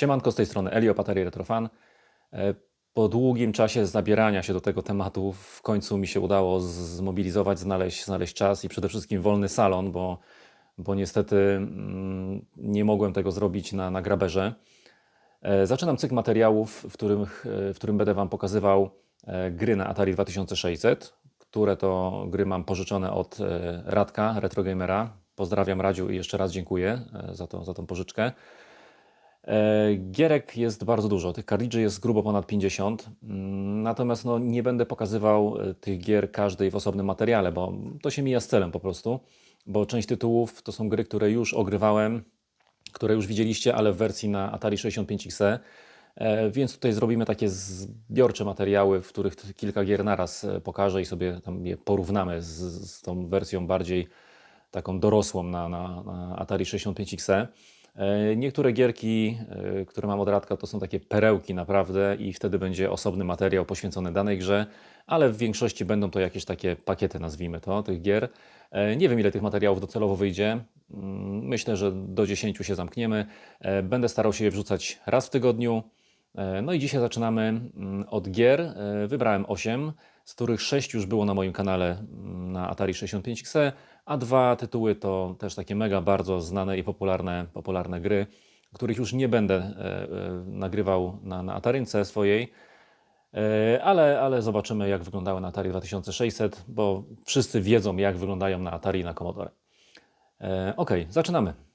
Siemanko, z tej strony Elio, Patari Retrofan. E, Po długim czasie zabierania się do tego tematu w końcu mi się udało zmobilizować, znaleźć, znaleźć czas i przede wszystkim wolny salon, bo, bo niestety mm, nie mogłem tego zrobić na, na graberze. E, Zaczynam cykl materiałów, w którym, w którym będę Wam pokazywał e, gry na Atari 2600, które to gry mam pożyczone od e, Radka, Retrogamera. Pozdrawiam Radziu i jeszcze raz dziękuję e, za, to, za tą pożyczkę. E, Gierek jest bardzo dużo, tych kartridży jest grubo ponad 50, mm, natomiast no, nie będę pokazywał e, tych gier każdej w osobnym materiale, bo to się mija z celem po prostu, bo część tytułów to są gry, które już ogrywałem, które już widzieliście, ale w wersji na Atari 65XE, e, więc tutaj zrobimy takie zbiorcze materiały, w których kilka gier naraz e, pokażę i sobie tam je porównamy z, z tą wersją bardziej taką dorosłą na, na, na Atari 65XE. E, Niektóre gierki, e, które mam od Radka, to są takie perełki naprawdę i wtedy będzie osobny materiał poświęcony danej grze, ale w większości będą to jakieś takie pakiety, nazwijmy to, tych gier. E, Nie wiem, ile tych materiałów docelowo wyjdzie. Mm, Myślę, że do 10 się zamkniemy. Będę starał się je wrzucać raz w tygodniu. No i dzisiaj zaczynamy mm, od gier. Wybrałem 8, z których 6 już było na moim kanale mm, na Atari 65XE, a dwa tytuły to też takie mega bardzo znane i popularne, popularne gry, których już nie będę e, e, nagrywał na, na Atarynce swojej, e, ale, ale zobaczymy jak wyglądały na Atari 2600, bo wszyscy wiedzą jak wyglądają na Atari i na Commodore. Ok, zaczynamy.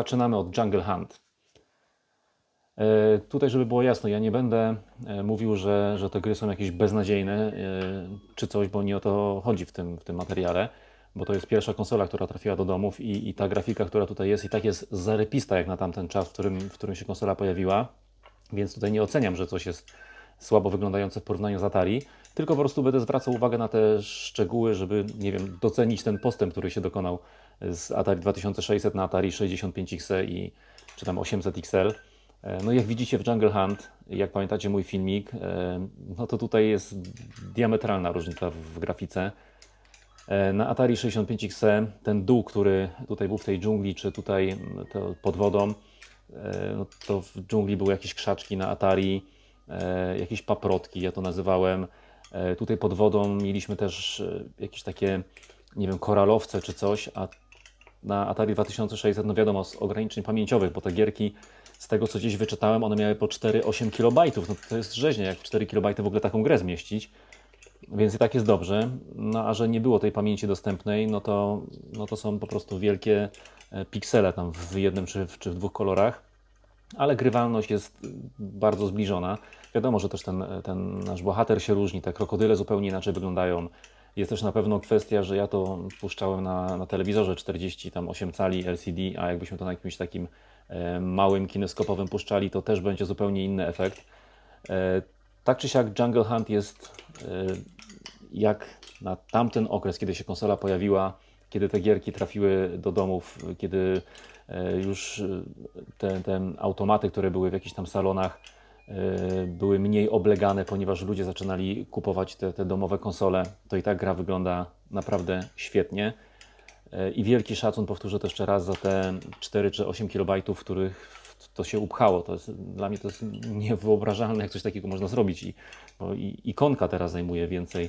Zaczynamy od Jungle Hunt. E, Tutaj, żeby było jasne, ja nie będę e, mówił, że, że te gry są jakieś beznadziejne e, czy coś, bo nie o to chodzi w tym, w tym materiale, bo to jest pierwsza konsola, która trafiła do domów i, i ta grafika, która tutaj jest, i tak jest zarypista jak na tamten czas, w którym, w którym się konsola pojawiła, więc tutaj nie oceniam, że coś jest słabo wyglądające w porównaniu z Atari, tylko po prostu będę zwracał uwagę na te szczegóły, żeby, nie wiem, docenić ten postęp, który się dokonał z Atari 2600 na Atari 65XE i czy tam 800 XL. E, No jak widzicie w Jungle Hunt, jak pamiętacie mój filmik, e, no to tutaj jest diametralna różnica w, grafice. E, Na Atari 65XE ten dół, który tutaj był w tej dżungli, czy tutaj pod wodą, no to w dżungli były jakieś krzaczki na Atari, jakieś paprotki, ja to nazywałem. Tutaj pod wodą mieliśmy też jakieś takie, nie wiem, koralowce czy coś, a na Atari 2600, no wiadomo, z ograniczeń pamięciowych, bo te gierki, z tego co gdzieś wyczytałem, one miały po 4-8 kilobajtów. No to jest rzeźnia, jak 4 kilobajty w ogóle taką grę zmieścić. Więc i tak jest dobrze. No a że nie było tej pamięci dostępnej, no to, no to są po prostu wielkie e, piksele tam w jednym czy w, czy w dwóch kolorach. Ale grywalność jest bardzo zbliżona. Wiadomo, że też ten, ten nasz bohater się różni, te krokodyle zupełnie inaczej wyglądają. Jest też na pewno kwestia, że ja to puszczałem na, na telewizorze 48 cali LCD, a jakbyśmy to na jakimś takim e, małym kineskopowym puszczali, to też będzie zupełnie inny efekt. E, tak czy siak Jungle Hunt jest e, jak na tamten okres, kiedy się konsola pojawiła, kiedy te gierki trafiły do domów, kiedy już te, te automaty, które były w jakichś tam salonach, były mniej oblegane, ponieważ ludzie zaczynali kupować te, te domowe konsole, to i tak gra wygląda naprawdę świetnie. E, I wielki szacun, powtórzę to jeszcze raz, za te 4 czy 8 kilobajtów, w których to się upchało. To jest, dla mnie to jest niewyobrażalne, jak coś takiego można zrobić. I, bo i ikonka teraz zajmuje więcej,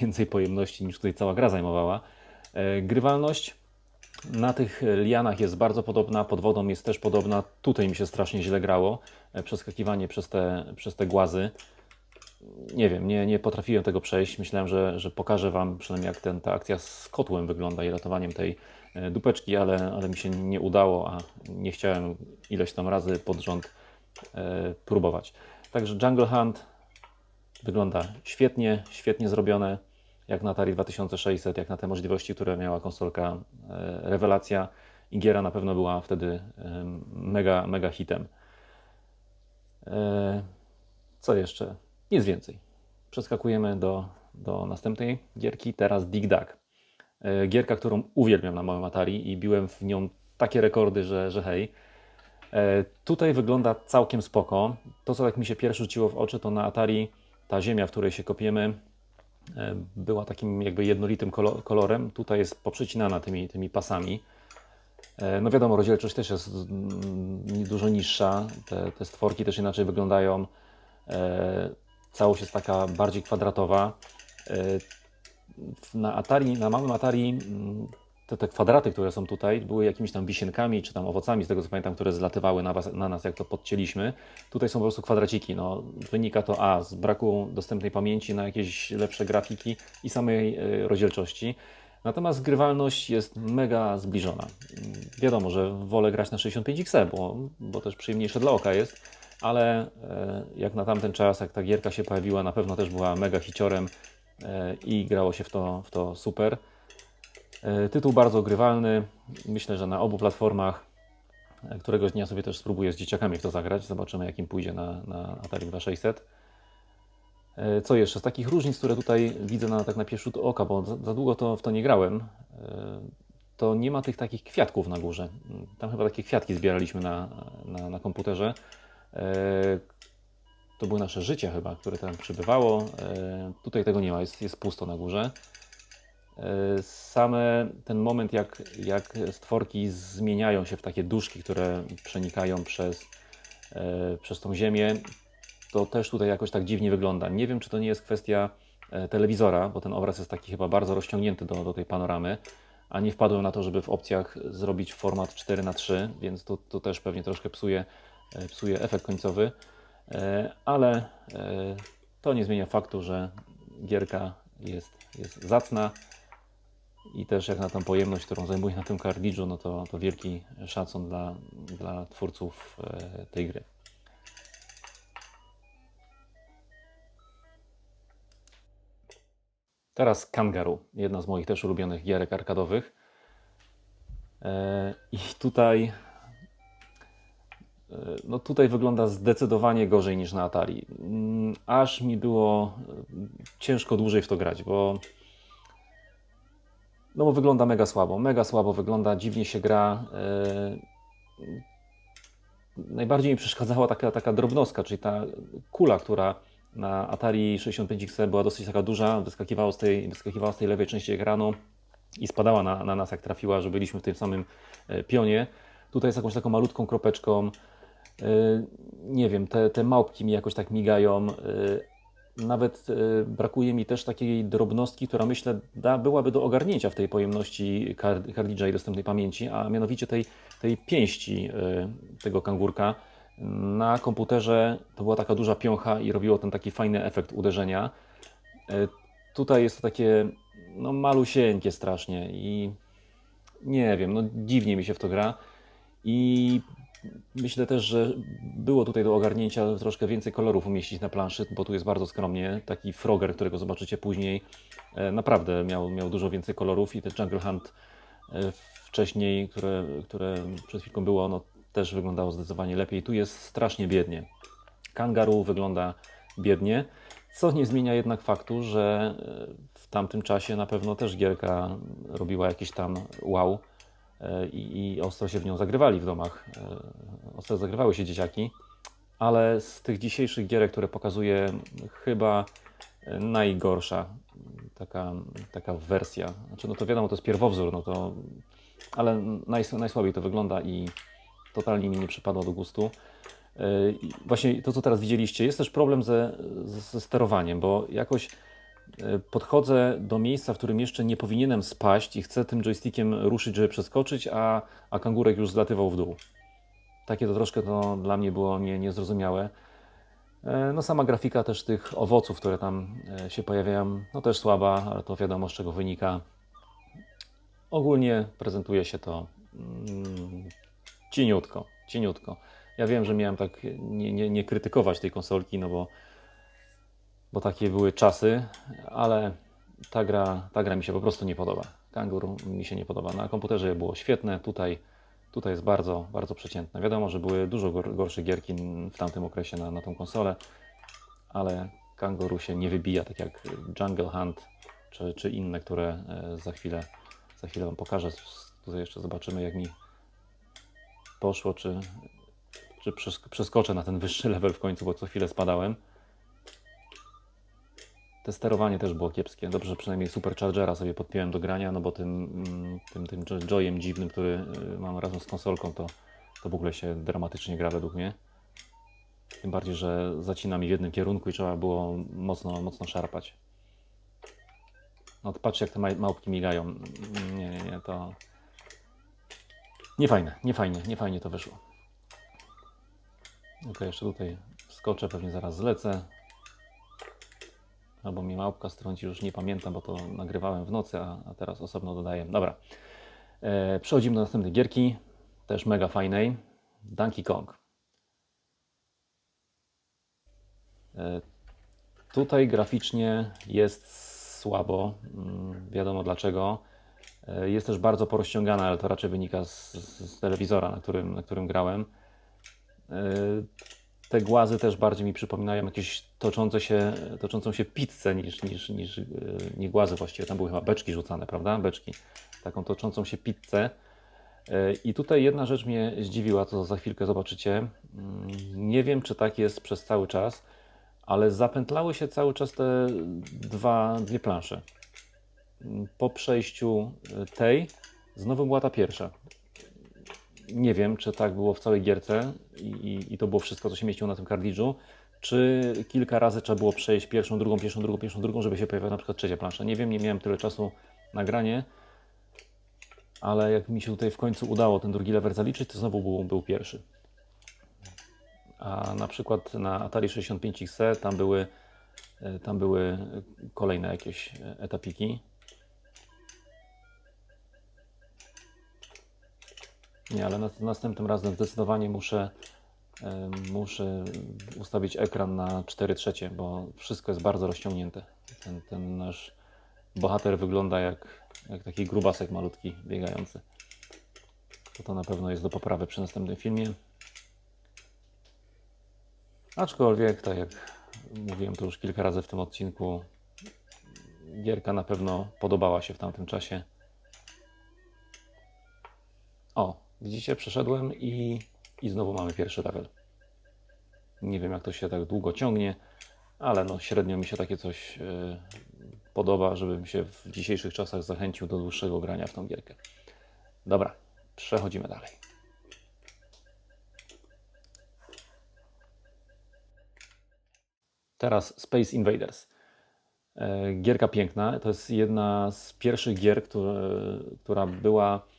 więcej pojemności niż tutaj cała gra zajmowała. E, Grywalność na tych lianach jest bardzo podobna, pod wodą jest też podobna. Tutaj mi się strasznie źle grało. e, Przeskakiwanie przez te, przez te głazy. Nie wiem, nie, nie potrafiłem tego przejść. Myślałem, że, że pokażę Wam przynajmniej jak ten, ta akcja z kotłem wygląda i ratowaniem tej e, dupeczki, ale, ale mi się nie udało, a nie chciałem ileś tam razy pod rząd e, próbować. Także Jungle Hunt Wygląda świetnie, świetnie zrobione, jak na Atari 2600, jak na te możliwości, które miała konsolka. E, Rewelacja i giera na pewno była wtedy mega, mega hitem. E, Co jeszcze? Nic więcej. Przeskakujemy do, do następnej gierki, teraz Dig Dug. E, Gierka, którą uwielbiam na małym Atari i biłem w nią takie rekordy, że, że hej. Tutaj wygląda całkiem spoko. To, co tak mi się pierwsze rzuciło w oczy, to na Atari ta ziemia, w której się kopiemy, była takim jakby jednolitym kolo- kolorem. Tutaj jest poprzecinana tymi, tymi pasami. E, No wiadomo, rozdzielczość też jest mm, dużo niższa. Te, te stworki też inaczej wyglądają. E, Całość jest taka bardziej kwadratowa. E, Na Atari, na małym Atari mm, te, te kwadraty, które są tutaj, były jakimiś tam wisienkami, czy tam owocami, z tego co pamiętam, które zlatywały na, was, na nas, jak to podcięliśmy. Tutaj są po prostu kwadraciki. No, wynika to A z braku dostępnej pamięci na jakieś lepsze grafiki i samej e, rozdzielczości. Natomiast grywalność jest mega zbliżona. Wiadomo, że wolę grać na 65XE, bo, bo też przyjemniejsze dla oka jest, ale e, jak na tamten czas, jak ta gierka się pojawiła, na pewno też była mega hiciorem e, i grało się w to, w to super. E, Tytuł bardzo grywalny. Myślę, że na obu platformach. E, Któregoś dnia sobie też spróbuję z dzieciakami w to zagrać. Zobaczymy, jak im pójdzie na, na Atari 2600. E, Co jeszcze? Z takich różnic, które tutaj widzę na, tak na pierwszy rzut oka, bo za, za długo to, w to nie grałem, to nie ma tych takich kwiatków na górze. Tam chyba takie kwiatki zbieraliśmy na, na, na komputerze. To były nasze życie chyba, które tam przybywało. Tutaj tego nie ma, jest, jest pusto na górze. Same ten moment, jak, jak stworki zmieniają się w takie duszki, które przenikają przez, e, przez tą ziemię, to też tutaj jakoś tak dziwnie wygląda. Nie wiem, czy to nie jest kwestia e, telewizora, bo ten obraz jest taki chyba bardzo rozciągnięty do, do tej panoramy, a nie wpadłem na to, żeby w opcjach zrobić format 4 na 3 więc to, to też pewnie troszkę psuje, e, psuje efekt końcowy. Ale to nie zmienia faktu, że gierka jest, jest zacna i też jak na tą pojemność, którą zajmuje na tym kartridżu, no to, to wielki szacun dla, dla twórców e, tej gry. Teraz Kangaroo, jedna z moich też ulubionych gierek arkadowych. E, I tutaj, e, no tutaj wygląda zdecydowanie gorzej niż na Atari. Mm, Aż mi było ciężko dłużej w to grać, bo no bo wygląda mega słabo, mega słabo wygląda, dziwnie się gra. E, Najbardziej mi przeszkadzała taka, taka drobnostka, czyli ta kula, która na Atari 65XE była dosyć taka duża, wyskakiwała z tej, wyskakiwała z tej lewej części ekranu i spadała na, na nas, jak trafiła, że byliśmy w tym samym e, pionie. Tutaj jest jakąś taką malutką kropeczką. E, Nie wiem, te, te małpki mi jakoś tak migają. Nawet e, brakuje mi też takiej drobnostki, która myślę da, byłaby do ogarnięcia w tej pojemności kartridża i dostępnej pamięci, a mianowicie tej, tej pięści e, tego kangurka. Na komputerze to była taka duża piącha i robiło ten taki fajny efekt uderzenia. E, Tutaj jest to takie no, malusieńkie strasznie i nie wiem, no dziwnie mi się w to gra. I myślę też, że było tutaj do ogarnięcia troszkę więcej kolorów umieścić na planszy, bo tu jest bardzo skromnie. Taki Frogger, którego zobaczycie później, e, naprawdę miał, miał dużo więcej kolorów i ten Jungle Hunt e, wcześniej, które, które przed chwilką było, no też wyglądało zdecydowanie lepiej. Tu jest strasznie biednie. Kangaroo wygląda biednie, co nie zmienia jednak faktu, że e, w tamtym czasie na pewno też gierka robiła jakieś tam wow i, i ostro się w nią zagrywali w domach. E, Ostro zagrywały się dzieciaki, ale z tych dzisiejszych gierek, które pokazuję, chyba e, najgorsza taka, taka wersja. Znaczy, no to wiadomo, to jest pierwowzór, no to, ale najs, najsłabiej to wygląda i totalnie mi nie przypadło do gustu. I Właśnie to, co teraz widzieliście, jest też problem ze, ze sterowaniem, bo jakoś podchodzę do miejsca, w którym jeszcze nie powinienem spaść i chcę tym joystickiem ruszyć, żeby przeskoczyć, a, a kangurek już zlatywał w dół. Takie to troszkę to dla mnie było nie, niezrozumiałe. E, No sama grafika też tych owoców, które tam e, się pojawiają, no też słaba, ale to wiadomo z czego wynika. Ogólnie prezentuje się to mm, cieniutko, cieniutko. Ja wiem, że miałem tak nie, nie, nie krytykować tej konsolki, no bo bo takie były czasy, ale ta gra, ta gra mi się po prostu nie podoba. Kangur mi się nie podoba. Na komputerze było świetne, tutaj, tutaj jest bardzo, bardzo przeciętne. Wiadomo, że były dużo gor- gorsze gierki w tamtym okresie na, na tą konsolę, ale Kanguru się nie wybija, tak jak Jungle Hunt czy, czy inne, które e, za chwilę, za chwilę Wam pokażę. Tutaj jeszcze zobaczymy, jak mi poszło, czy, czy przes- przeskoczę na ten wyższy level w końcu, bo co chwilę spadałem. Te sterowanie też było kiepskie. Dobrze, że przynajmniej Superchargera sobie podpiąłem do grania, no bo tym, mm, tym, tym jo- joyem dziwnym, który y, mam razem z konsolką, to, to w ogóle się dramatycznie gra według mnie. Tym bardziej, że zacina mi w jednym kierunku i trzeba było mocno, mocno szarpać. No to patrzcie, jak te małpki migają. Nie, nie, nie, to... Nie fajne, nie fajnie, nie fajnie to wyszło. Ok, jeszcze tutaj skoczę, pewnie zaraz zlecę. Albo mi małpka strąci, już nie pamiętam, bo to nagrywałem w nocy, a, a teraz osobno dodaję. Dobra. E, przechodzimy do następnej gierki, też mega fajnej. Donkey Kong. E, tutaj graficznie jest słabo. Mm, Wiadomo dlaczego. E, Jest też bardzo porozciągana, ale to raczej wynika z, z, z telewizora, na którym, na którym grałem. E, Te głazy też bardziej mi przypominają jakieś toczące się, toczącą się pizzę niż, niż, niż e, nie głazy właściwie. Tam były chyba beczki rzucane, prawda? Beczki. Taką toczącą się pizzę. E, I tutaj jedna rzecz mnie zdziwiła, co za chwilkę zobaczycie. Mm, Nie wiem, czy tak jest przez cały czas, ale zapętlały się cały czas te dwa, dwie plansze. Mm, Po przejściu e, tej znowu była ta pierwsza. Nie wiem, czy tak było w całej gierce i, i, to było wszystko, co się mieściło na tym kartridżu, czy kilka razy trzeba było przejść pierwszą, drugą, pierwszą, drugą, pierwszą, drugą, żeby się pojawiła na przykład trzecia plansza. Nie wiem, nie miałem tyle czasu na granie, ale jak mi się tutaj w końcu udało ten drugi level zaliczyć, to znowu był, był pierwszy. A na przykład na Atari 65 XE tam były, e, tam były kolejne jakieś e, etapiki. Nie, ale nas- następnym razem zdecydowanie muszę, e, muszę ustawić ekran na 4 trzecie, bo wszystko jest bardzo rozciągnięte. Ten, ten nasz bohater wygląda jak, jak taki grubasek malutki biegający. To to na pewno jest do poprawy przy następnym filmie. Aczkolwiek, tak jak mówiłem to już kilka razy w tym odcinku, gierka na pewno podobała się w tamtym czasie. Widzicie, przeszedłem i, i znowu mamy pierwszy level. Nie wiem, jak to się tak długo ciągnie, ale no średnio mi się takie coś e, podoba, żebym się w dzisiejszych czasach zachęcił do dłuższego grania w tą gierkę. Dobra, przechodzimy dalej. Teraz Space Invaders. E, Gierka piękna. To jest jedna z pierwszych gier, która była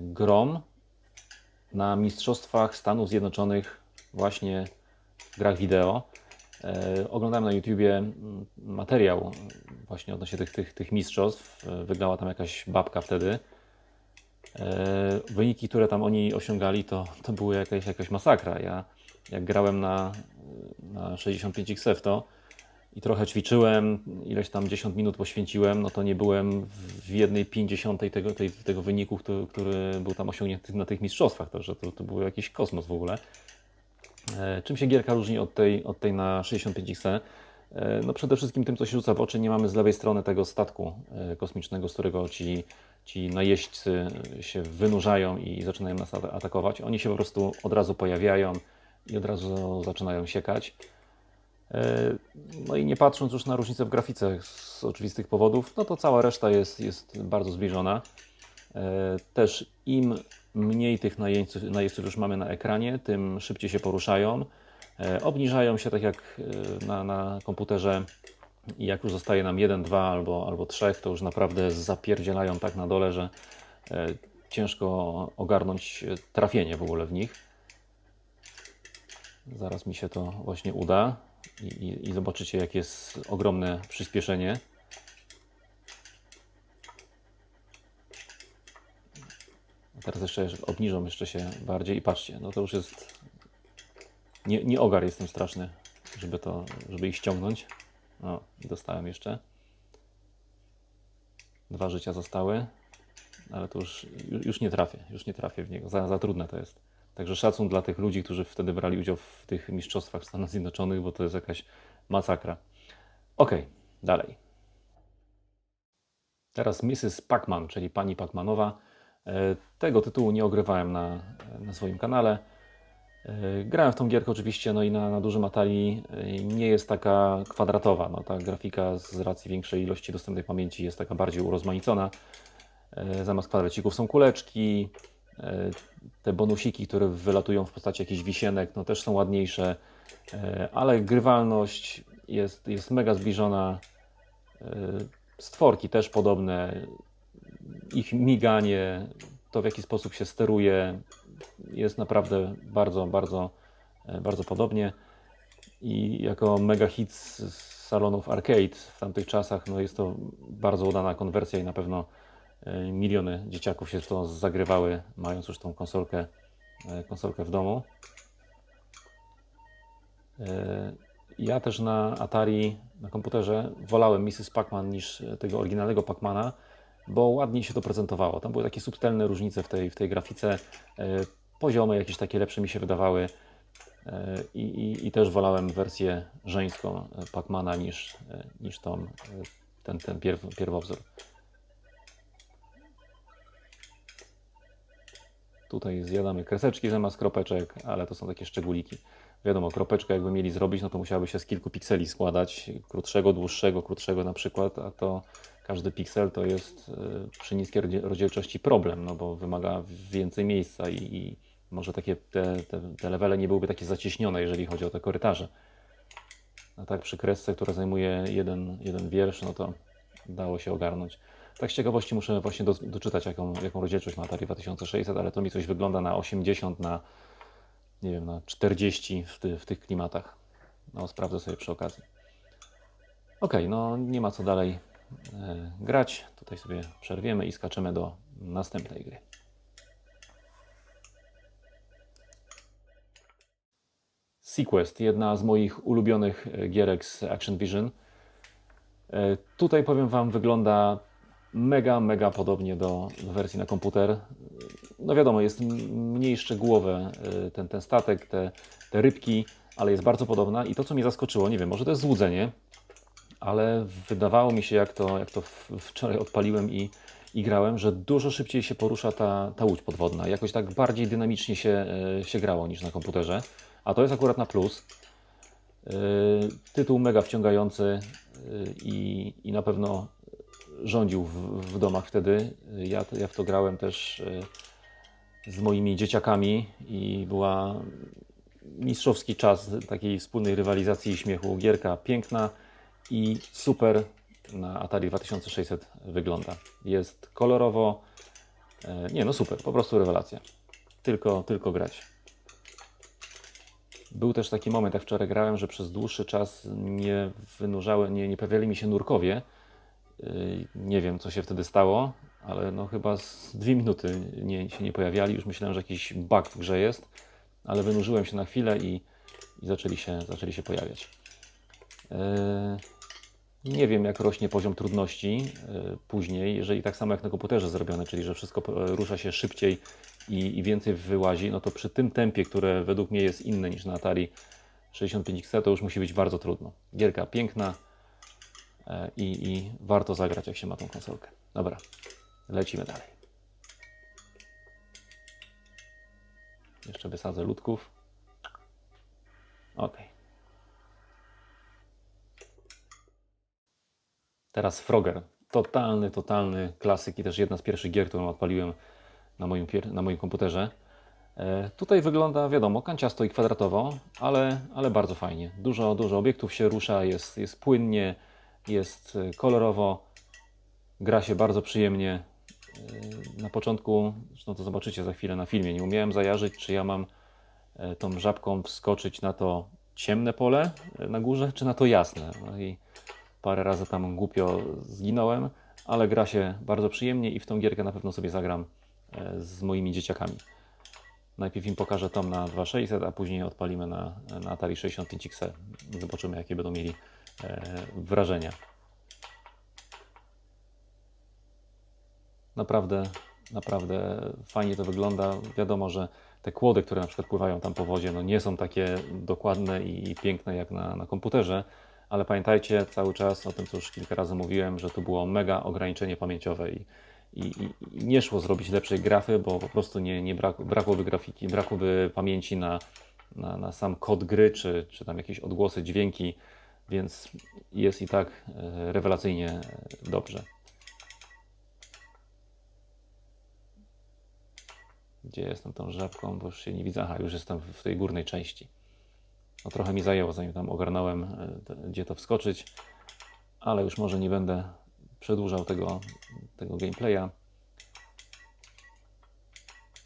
grom na Mistrzostwach Stanów Zjednoczonych właśnie w grach wideo. E, Oglądałem na YouTubie materiał właśnie odnośnie tych, tych, tych mistrzostw. E, Wygrała tam jakaś babka wtedy. E, Wyniki, które tam oni osiągali, to, to były jakaś, jakaś masakra. Ja jak grałem na, na 65 XF to i trochę ćwiczyłem, ileś tam 10 minut poświęciłem, no to nie byłem w jednej 50 tego, tej, tego wyniku, który, który był tam osiągnięty na tych mistrzostwach. Także to, to był jakiś kosmos w ogóle. E, Czym się gierka różni od tej, od tej na 65XE? E, No przede wszystkim tym, co się rzuca w oczy, nie mamy z lewej strony tego statku e, kosmicznego, z którego ci, ci najeźdźcy się wynurzają i zaczynają nas ata- atakować. Oni się po prostu od razu pojawiają i od razu zaczynają siekać. E, No i nie patrząc już na różnicę w grafice z oczywistych powodów, no to cała reszta jest, jest bardzo zbliżona. E, Też im mniej tych najeźdźców, najeźdźców już mamy na ekranie, tym szybciej się poruszają. E, Obniżają się tak jak na, na komputerze i jak już zostaje nam jeden, dwa albo, albo trzech, to już naprawdę zapierdzielają tak na dole, że ciężko ogarnąć trafienie w ogóle w nich. Zaraz mi się to właśnie uda i, i, i zobaczycie, jakie jest ogromne przyspieszenie. Teraz jeszcze obniżą jeszcze się bardziej i patrzcie, no to już jest nie, nie ogar jestem straszny, żeby to, żeby ich ściągnąć. O, i dostałem jeszcze. Dwa życia zostały, ale to już, już nie trafię, już nie trafię w niego. Za, za trudne to jest. Także szacun dla tych ludzi, którzy wtedy brali udział w tych mistrzostwach w Stanach Zjednoczonych, bo to jest jakaś masakra. Ok, dalej. Teraz Mrs. Pacman, czyli pani Pacmanowa. E, Tego tytułu nie ogrywałem na, na swoim kanale. E, Grałem w tą gierkę oczywiście, no i na, na dużym Atari e, nie jest taka kwadratowa. No, ta grafika z racji większej ilości dostępnej pamięci jest taka bardziej urozmaicona. Zamiast kwadracików są kuleczki. E, Te bonusiki, które wylatują w postaci jakichś wisienek, no też są ładniejsze, E, ale grywalność jest, jest mega zbliżona. E, Stworki też podobne. Ich miganie, to w jaki sposób się steruje, jest naprawdę bardzo, bardzo, bardzo podobnie. I jako mega hit z salonów arcade w tamtych czasach, no jest to bardzo udana konwersja i na pewno miliony dzieciaków się to zagrywały, mając już tą konsolkę, e, konsolkę w domu. E, Ja też na Atari, na komputerze, wolałem Mrs. Pac-Man niż tego oryginalnego Pac-Mana, bo ładniej się to prezentowało. Tam były takie subtelne różnice w tej, w tej grafice. e, Poziomy jakieś takie lepsze mi się wydawały. E, I, i, I też wolałem wersję żeńską e, Pacmana niż, e, niż tą, e, ten, ten pierw, pierwowzór. Tutaj zjadamy kreseczki zamiast kropeczek, ale to są takie szczególiki. Wiadomo, kropeczkę jakby mieli zrobić, no to musiałaby się z kilku pikseli składać, krótszego, dłuższego, krótszego na przykład, a to każdy piksel to jest e, przy niskiej rozdzielczości problem, no bo wymaga więcej miejsca i, i może takie te, te, te levele nie byłyby takie zacieśnione, jeżeli chodzi o te korytarze. A tak przy kresce, która zajmuje jeden, jeden wiersz, no to dało się ogarnąć. Tak z ciekawości muszę właśnie do, doczytać, jaką, jaką rozdzielczość ma Atari 2600, ale to mi coś wygląda na 80, na nie wiem, na 40 w, ty, w tych klimatach. No, sprawdzę sobie przy okazji. Ok, no nie ma co dalej e, grać. Tutaj sobie przerwiemy i skaczemy do następnej gry. Sequest, jedna z moich ulubionych e, gierek z Action Vision. E, Tutaj powiem Wam, wygląda mega, mega podobnie do, wersji na komputer. No wiadomo, jest mniej szczegółowe e, ten, ten statek, te, te rybki, ale jest bardzo podobna. I to, co mnie zaskoczyło, nie wiem, może to jest złudzenie, ale wydawało mi się, jak to, jak to wczoraj odpaliłem i, i grałem, że dużo szybciej się porusza ta, ta łódź podwodna. Jakoś tak bardziej dynamicznie się, e, się grało niż na komputerze. A to jest akurat na plus. Yy, Tytuł mega wciągający i, i na pewno rządził w, w domach wtedy. Ja, ja w to grałem też yy, z moimi dzieciakami i była mistrzowski czas takiej wspólnej rywalizacji i śmiechu. Gierka piękna i super na Atari 2600 wygląda. Jest kolorowo. e, Nie, no super, po prostu rewelacja. Tylko, tylko grać. Był też taki moment, jak wczoraj grałem, że przez dłuższy czas nie wynurzały, nie, nie pojawiali mi się nurkowie. Yy, Nie wiem, co się wtedy stało, ale no chyba z dwie minuty nie, się nie pojawiali. Już myślałem, że jakiś bug w grze jest, ale wynurzyłem się na chwilę i, i zaczęli, się, zaczęli się pojawiać. Yy, Nie wiem, jak rośnie poziom trudności yy, później, jeżeli tak samo jak na komputerze zrobione, czyli że wszystko e, rusza się szybciej i, i więcej wyłazi, no to przy tym tempie, które według mnie jest inne niż na Atari 65XL, to już musi być bardzo trudno. Gierka piękna i, i warto zagrać, jak się ma tą konsolkę. Dobra, lecimy dalej. Jeszcze wysadzę ludków. Ok. Teraz Frogger. Totalny, totalny klasyk i też jedna z pierwszych gier, którą odpaliłem na moim, na moim komputerze. E, Tutaj wygląda, wiadomo, kanciasto i kwadratowo, ale, ale bardzo fajnie. Dużo, dużo obiektów się rusza, jest, jest płynnie, jest e, kolorowo, gra się bardzo przyjemnie. E, Na początku, zresztą to zobaczycie za chwilę na filmie, nie umiałem zajarzyć, czy ja mam e, tą żabką wskoczyć na to ciemne pole e, na górze, czy na to jasne. No i parę razy tam głupio zginąłem, ale gra się bardzo przyjemnie i w tą gierkę na pewno sobie zagram e, z moimi dzieciakami. Najpierw im pokażę tom na 2600, a później odpalimy na, na Atari 65XL. Zobaczymy, jakie będą mieli wrażenia. Naprawdę, naprawdę fajnie to wygląda. Wiadomo, że te kłody, które na przykład pływają tam po wodzie, no nie są takie dokładne i piękne jak na, na komputerze, ale pamiętajcie cały czas o tym, co już kilka razy mówiłem, że to było mega ograniczenie pamięciowe i, i, i i nie szło zrobić lepszej grafy, bo po prostu nie, nie brak, brakłoby grafiki, brakłoby pamięci na, na, na sam kod gry, czy, czy tam jakieś odgłosy, dźwięki, więc jest i tak e, rewelacyjnie dobrze. Gdzie jestem tą żabką, bo już się nie widzę. Aha, już jestem w tej górnej części. No trochę mi zajęło, zanim tam ogarnąłem, e, gdzie to wskoczyć, ale już może nie będę przedłużał tego, tego gameplaya.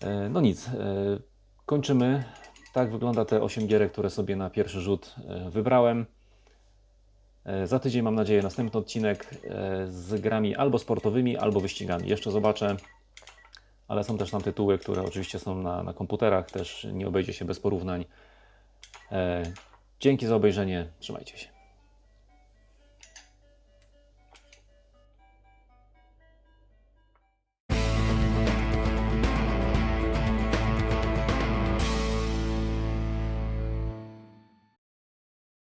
E, No nic, kończymy. Tak wygląda te 8 gierek, które sobie na pierwszy rzut wybrałem. E, Za tydzień mam nadzieję następny odcinek e, z grami albo sportowymi, albo wyścigami. Jeszcze zobaczę, ale są też tam tytuły, które oczywiście są na, na komputerach, też nie obejdzie się bez porównań. E, Dzięki za obejrzenie, trzymajcie się.